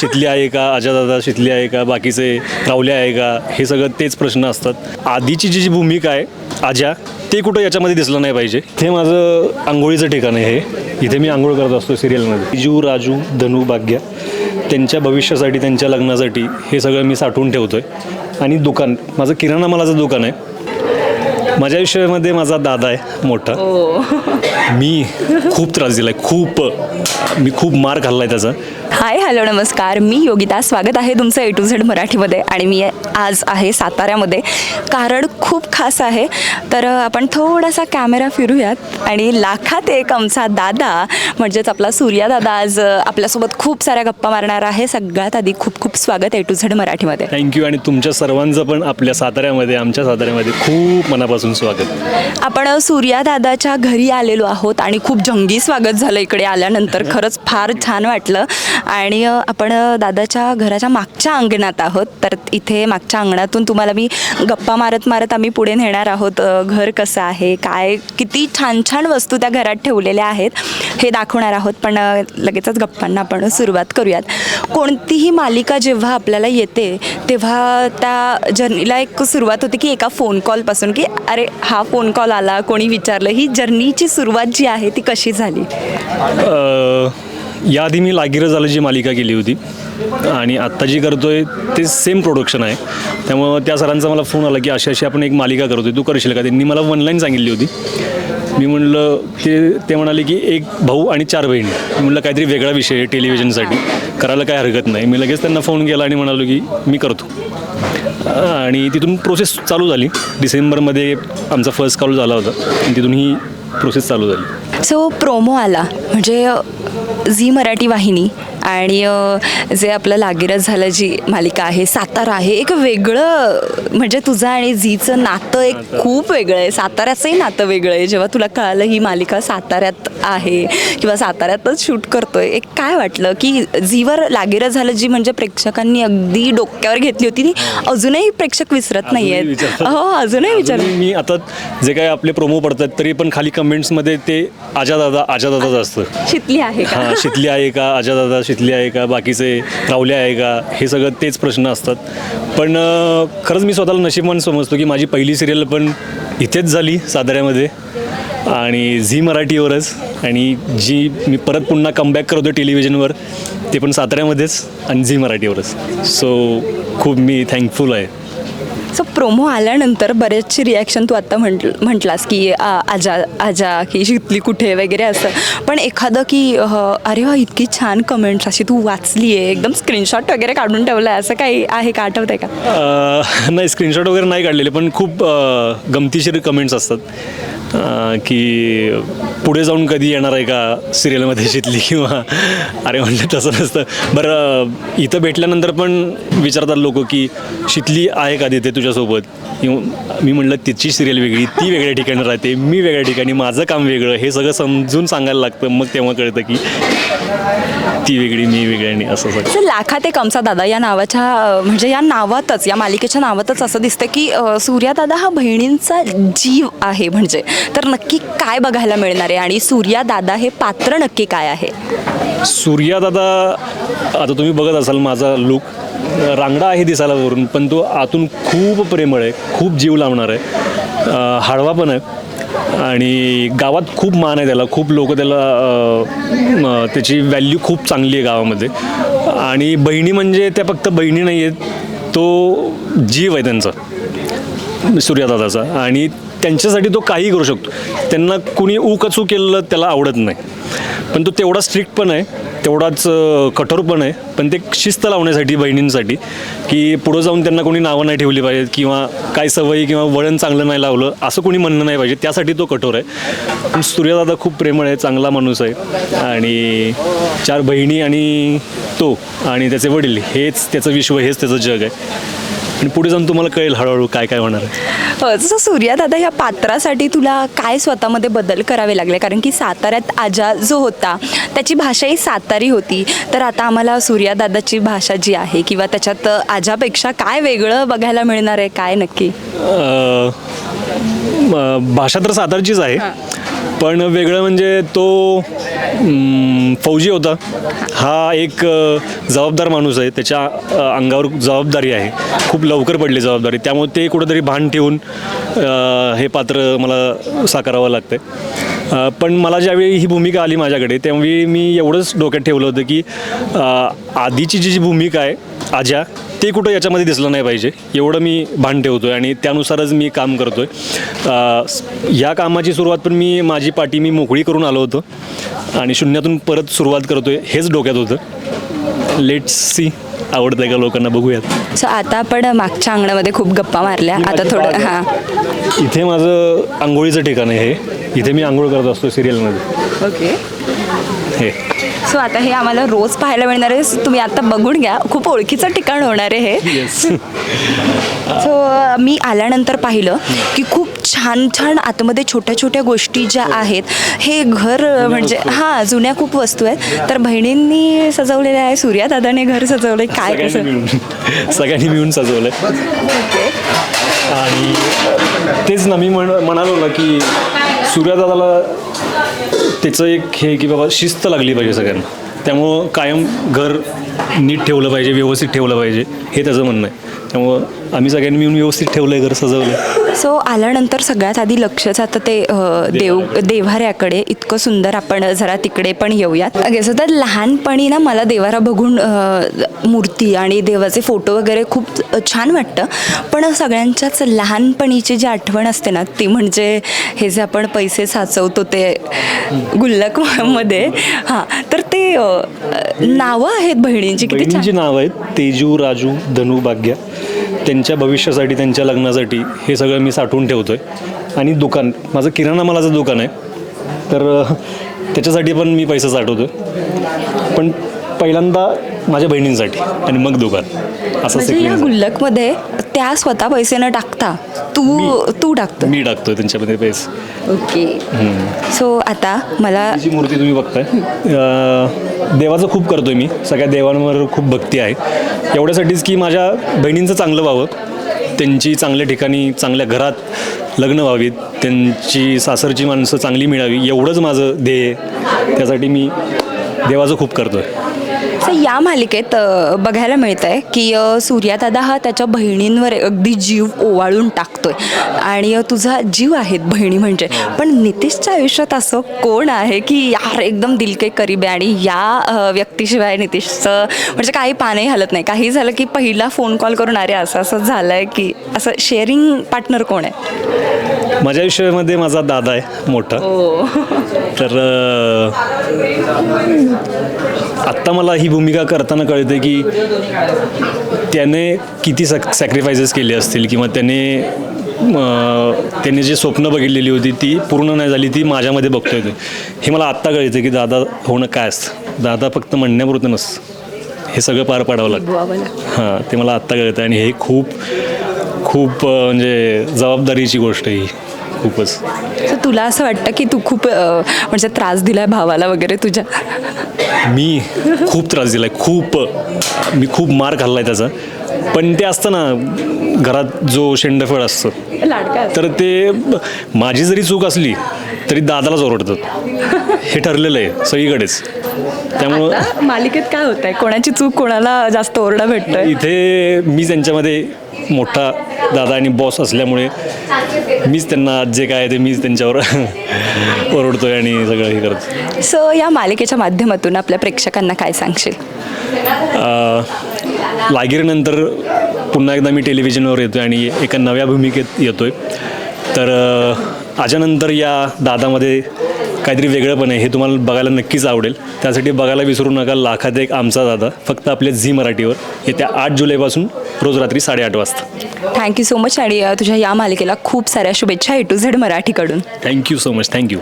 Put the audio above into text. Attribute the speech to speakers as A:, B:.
A: शितली आहे का दादा शितली आहे का बाकीचे रावले आहे का हे सगळं तेच प्रश्न असतात. आधीची जी जी भूमिका आहे आजा ते कुठं याच्यामध्ये दिसलं नाही पाहिजे. ते माझं आंघोळीचं ठिकाण आहे हे. इथे मी आंघोळ करत असतो सिरियलमध्ये जीव राजू धनू भाग्य त्यांच्या भविष्यासाठी त्यांच्या लग्नासाठी हे सगळं मी साठवून ठेवतो आहे आणि दुकान माझं किराणा मालाचं दुकान आहे. माझ्या आयुष्यामध्ये माझा दादा आहे मोठा. हो. मी खूप त्रास दिला आहे खूप मी खूप मार खाल्ला आहे त्याचा.
B: हाय हॅलो नमस्कार. मी योगिता. स्वागत आहे तुमचं ए टू झेड मराठीमध्ये आणि मी आज आहे साताऱ्यामध्ये. कारण खूप खास आहे. तर आपण थोडासा कॅमेरा फिरूयात. आणि लाखात एक आमचा दादा म्हणजेच आपला सूर्या दादा आज आपल्यासोबत खूप साऱ्या गप्पा मारणार आहे. सगळ्यात आधी खूप खूप स्वागत ए टू झेड मराठीमध्ये.
A: थँक्यू आणि तुमच्या सर्वांचं पण आपल्या साताऱ्यामध्ये आमच्या साताऱ्यामध्ये खूप मनापासून स्वागत.
B: आपण सूर्या दादाच्या घरी आलेलो आहोत आणि खूप जंगी स्वागत झालं इकडे आल्यानंतर. खरंच फार छान वाटलं. आणि आपण दादाच्या घराच्या मागच्या अंगणात आहोत. तर इथे आजच्या अंगणातून तुम्हाला मी गप्पा मारत मारत आम्ही पुढे नेणार आहोत. घर कसं आहे? काय? किती छान छान वस्तू त्या घरात ठेवलेल्या आहेत. हे दाखवणार आहोत पण लगेचच गप्पांना आपण सुरुवात करूयात. कोणतीही मालिका जेव्हा आपल्याला येते तेव्हा त्या जर्नीला एक सुरुवात होते की एका फोन कॉलपासून की अरे हा फोन कॉल आला कोणी विचारलं? ही जर्नीची सुरुवात जी आहे ती कशी झाली?
A: याआधी मी लागिरं झालं जी मालिका केली होती. आणि आत्ता जी करतोय ते सेम प्रोडक्शन आहे. त्यामुळं त्या सरांचा मला फोन आला की अशी अशी आपण एक मालिका करतोय. तू करशील का? त्यांनी मला ऑनलाईन सांगितली होती. मी म्हणलं ते ते म्हणाले की एक भाऊ आणि चार बहिणी. मी म्हणलं काहीतरी वेगळा विषय आहे टेलिव्हिजनसाठी करायला काय हरकत नाही. मी लगेच त्यांना फोन केला आणि म्हणालो की मी करतो. आणि तिथून प्रोसेस चालू झाली. डिसेंबरमध्ये आमचा फर्स्ट कॉल झाला होता. आणि तिथून ही प्रोसेस चालू झाली.
B: सो प्रोमो आला. म्हणजे झी मराठी वाहिनी आणि जे आपलं लागेरच झालं जी मालिका आहे सातारा आहे एक वेगळं म्हणजे तुझं आणि झीचं नातं एक खूप वेगळं आहे. साताऱ्याचंही नातं वेगळं आहे. जेव्हा तुला कळालं ही मालिका साताऱ्यात आहे किंवा साताऱ्यातच शूट करतोय एक काय वाटलं की झीवर लागेरच झालं जी म्हणजे प्रेक्षकांनी अगदी डोक्यावर घेतली होती ती अजूनही प्रेक्षक विसरत नाही आहेत
A: विचारतात.
B: हो अजूनही विचार
A: मी आता जे काही आपले प्रोमो पडतात तरी पण खाली कमेंट्समध्ये ते आजा दादा आजा दादाच असतं.
B: शिकली आहे. का
A: हां शितली आहे का आजा दादा शितली आहे का बाकीचे रावले आहे का हे सगळं तेच प्रश्न असतात. पण अं, खरंच मी स्वतःला नशीबवान समजतो की माझी पहिली सिरियल पण इथेच झाली साताऱ्यामध्ये. आणि झी मराठीवरच. आणि जी मी परत पुन्हा कमबॅक करतो टेलिव्हिजनवर ते पण साताऱ्यामध्येच आणि झी मराठीवरच. सो खूप मी थँकफुल आहे.
B: सो प्रोमो आल्यानंतर बरेचशी रिॲक्शन तू आत्ता म्हंट म्हटलास की आ, आजा आजा की शिकली कुठे वगैरे असं. पण एखादं की अरे वा इतकी छान कमेंट्स अशी तू वाचली आहे एकदम स्क्रीनशॉट वगैरे काढून ठेवलं आहे असं काही आहे का? आठवतंय का?
A: नाही स्क्रीनशॉट वगैरे नाही काढलेले पण खूप गमतीशीर कमेंट्स असतात. की पुढे जाऊन कधी येणार आहे का सिरियलमध्ये शितली किंवा अरे म्हणलं तसं नसतं. बरं इथं भेटल्यानंतर पण विचारतात लोक की शितली आहे का तिथे? तुझ्यासोबत. किंवा मी म्हणलं तिची सिरियल वेगळी ती वेगळ्या ठिकाणी राहते मी वेगळ्या ठिकाणी माझं काम वेगळं हे सगळं समजून सांगायला लागतं. मग तेव्हा कळतं की ती वेगळी मी वेगळी आणि असं सगळं.
B: लाखात एक आमचा दादा या नावाच्या म्हणजे या नावातच या मालिकेच्या नावातच असं दिसतं की अ, सूर्या दादा हा बहिणींचा जीव आहे म्हणजे. तर नक्की काय बघायला मिळणार आहे आणि सूर्या दादा हे पात्र नक्की काय आहे?
A: सूर्या दादा आता तुम्ही बघत असाल माझा लुक रांगडा आहे दिसायला वरून पण तो आतून खूप प्रेमळ आहे खूप जीव लावणार आहे. हाडवा हळवा पण आहे आणि गावात खूप मान आहे त्याला खूप लोक त्याला त्याची व्हॅल्यू खूप चांगली आहे गावामध्ये. आणि बहिणी म्हणजे त्या फक्त बहिणी नाही आहेत तो जीव आहे त्यांचा सूर्यदादाचा. आणि त्यांच्यासाठी तो काही करू शकतो. त्यांना कुणी उकचू केलेलं त्याला आवडत नाही. पण तो तेवढा स्ट्रिक्ट पण आहे तेवढाच कठोर पण आहे. पण ते शिस्त लावण्यासाठी बहिणींसाठी की पुढं जाऊन त्यांना कोणी नावं नाही ठेवली पाहिजेत किंवा काय सवयी किंवा वळण चांगलं नाही लावलं असं कोणी म्हणणं नाही पाहिजे. त्यासाठी तो कठोर आहे. पण सूर्यदादा खूप प्रेमळ आहे चांगला माणूस आहे. आणि चार बहिणी आणि तो आणि त्याचे वडील हेच त्याचं विश्व हेच त्याचं जग आहे. आणि पुढे जाऊन तुम्हाला कळेल हळूहळू काय काय होणार. आहे
B: जसं सूर्या दादा या पात्रासाठी तुला काय स्वतःमध्ये बदल करावे लागले? कारण की साताऱ्यात आजा जो होता त्याची भाषाही सातारी होती. तर आता आम्हाला सूर्या दादाची भाषा जी आहे किंवा त्याच्यात आजापेक्षा काय वेगळं बघायला मिळणार आहे? काय नक्की?
A: अ, म- भाषा तर सातारचीच आहे. पण वेगळं म्हणजे तो फौजी होता. हा एक जबाबदार माणूस आहे. त्याच्या अंगावर जबाबदारी आहे. खूप लवकर पडली जबाबदारी. त्यामुळे ते कुठंतरी भान ठेवून हे पात्र मला साकारावं लागतं आहे पण मला ज्यावेळी ही भूमिका आली माझ्याकडे त्यावेळी मी एवढंच डोक्यात ठेवलं होतं की आधीची जी जी भूमिका आहे आज्या ते कुठं याच्यामध्ये दिसलं नाही पाहिजे. एवढं मी भान ठेवतो आहे आणि त्यानुसारच मी काम करतो आहे या कामाची सुरुवात पण मी माझी पाठी मी मोकळी करून आलो होतो. आणि शून्यातून परत सुरुवात करतो आहे हेच डोक्यात होतं. लेट्स सी आवडतंय का लोकांना बघूयात.
B: सो आता आपण मागच्या अंगणामध्ये खूप गप्पा मारल्या. आता थोडं हां.
A: इथे माझं आंघोळीचं ठिकाण आहे हे. इथे मी आंघोळ करत असतो सिरियलमध्ये
B: ओके
A: हे.
B: सो आता हे आम्हाला रोज पाहायला मिळणार आहे. तुम्ही आता बघून घ्या. खूप ओळखीचं ठिकाण होणार आहे हे. सो मी आल्यानंतर पाहिलं की खूप छान छान आतमध्ये छोट्या छोट्या गोष्टी ज्या आहेत हे घर म्हणजे हां जुन्या खूप वस्तू आहेत. तर बहिणींनी सजवलेल्या आहे सूर्या दादाने घर सजवलंय. काय कसं?
A: सगळ्यांनी मिळून सजवलंय. आणि तेच ना मी म्हण म्हणालो ना की सूर्यदादाला त्याचं एक हे की बाबा शिस्त लागली पाहिजे सगळ्यांना. त्यामुळं कायम घर नीट ठेवलं पाहिजे व्यवस्थित ठेवलं पाहिजे हे त्याचं म्हणणं आहे. त्यामुळं आम्ही सगळ्यांनी मिळून व्यवस्थित ठेवलं आहे घर सजवलं
B: सो आल्यानंतर सगळ्यात आधी लक्ष जातं ते अ, देव देव्हाऱ्याकडे इतकं सुंदर आपण जरा तिकडे पण येऊयात. ओके सो तर लहानपणी ना मला देवारा बघून अ, मूर्ती आणि देवाचे फोटो वगैरे खूप छान वाटतं. पण सगळ्यांच्याच लहानपणीची जी आठवण असते ना ती म्हणजे हे जे आपण पैसे साचवतो ते गुल्लकमध्ये. हां तर ते अ, नावं आहेत बहिणींची किती
A: बहिणींची नावं आहेत तेजू राजू धनु भाग्या. त्यांच्या भविष्यासाठी त्यांच्या लग्नासाठी हे सगळं मी साठवून ठेवतो आहे आणि दुकान माझं किराणा मालाचं दुकान आहे. तर त्याच्यासाठी पण मी पैसा साठवतो पण पहिल्यांदा माझ्या बहिणींसाठी आणि मग दुकान. असं
B: म्हणजे या गुल्लकमध्ये त्या स्वतः पैसे न टाकता तू तू टाकतो
A: मी टाकतोय त्यांच्यामध्ये पैसे.
B: ओके. सो आता मला
A: जी मूर्ती तुम्ही बघताय. देवाचं खूप करतोय मी. सगळ्या देवांवर खूप भक्ती आहे. एवढ्यासाठीच की माझ्या बहिणींचं चांगलं व्हावं. त्यांची चांगल्या ठिकाणी चांगल्या घरात लग्न व्हावीत. त्यांची सासरची माणसं चांगली मिळावी. एवढंच माझं ध्येय आहे. त्यासाठी मी देवाचं खूप करतोय.
B: सो या मालिकेत बघायला मिळत आहे की सूर्यादादा हा त्याच्या बहिणींवर अगदी जीव ओवाळून टाकतोय. आणि तुझा जीव आहेत बहिणी म्हणजे. पण नितीशच्या आयुष्यात असं कोण आहे की यार एकदम दिल के करीब आहे आणि या व्यक्तीशिवाय नितीशचं म्हणजे काही पानही हलत नाही. काही झालं की पहिला फोन कॉल करून अरे असं असं झालं आहे की असं शेअरिंग पार्टनर कोण आहे?
A: माझ्या आयुष्यामध्ये माझा दादा आहे मोठा. तर अं, आत्ता मला ही भूमिका करताना कळते की त्याने किती सॅक सॅक्रिफायसेस केले असतील किंवा त्याने त्याने जे स्वप्न बघितलेली होती ती पूर्ण नाही झाली ती माझ्यामध्ये बघतोय ते. हे मला आत्ता कळतं की दादा होणं काय असतं. दादा फक्त म्हणण्यापुरतं नसतं. हे सगळं पार पाडावं लागतं. हां ते मला आत्ता कळतं आणि हे खूप खूप म्हणजे जबाबदारीची गोष्ट आहे ही. खूपच.
B: तर तुला असं वाटतं की तू खूप अ, म्हणजे त्रास दिलाय भावाला वगैरे तुझ्या?
A: मी खूप त्रास दिला आहे खूप मी खूप मार खाल्ला आहे त्याचा. पण ते असतं ना घरात जो शेंडफळ असतं
B: लाडका
A: तर ते माझी जरी चूक असली तरी दादालाच ओरडतात. हे ठरलेलं आहे सगळीकडेच. त्यामुळं
B: आता मालिकेत काय होत आहे कोणाची चूक कोणाला जास्त ओरडा भेटतोय?
A: इथे मी त्यांच्यामध्ये मोठा दादा आणि बॉस असल्यामुळे मीच त्यांना जे काय आहे ते मीच त्यांच्यावर ओरडतोय आणि सगळं हे करतो
B: सो या मालिकेच्या माध्यमातून आपल्या प्रेक्षकांना काय सांगशील?
A: लागिरीनंतर पुन्हा एकदा मी टेलिव्हिजनवर येतो आणि एका नव्या भूमिकेत येतो आहे तर अ, आच्यानंतर या दादामध्ये काहीतरी वेगळं पण आहे हे तुम्हाला बघायला नक्कीच आवडेल. त्यासाठी बघायला विसरू नका लाखात एक आमचा दादा फक्त आपल्या झी मराठीवर. येत्या आठ जुलैपासून रोज रात्री साडेआठ वाजता.
B: थँक्यू सो मच आणि तुझ्या या मालिकेला खूप साऱ्या शुभेच्छा A to Z मराठीकडून.
A: Thank you so much thank you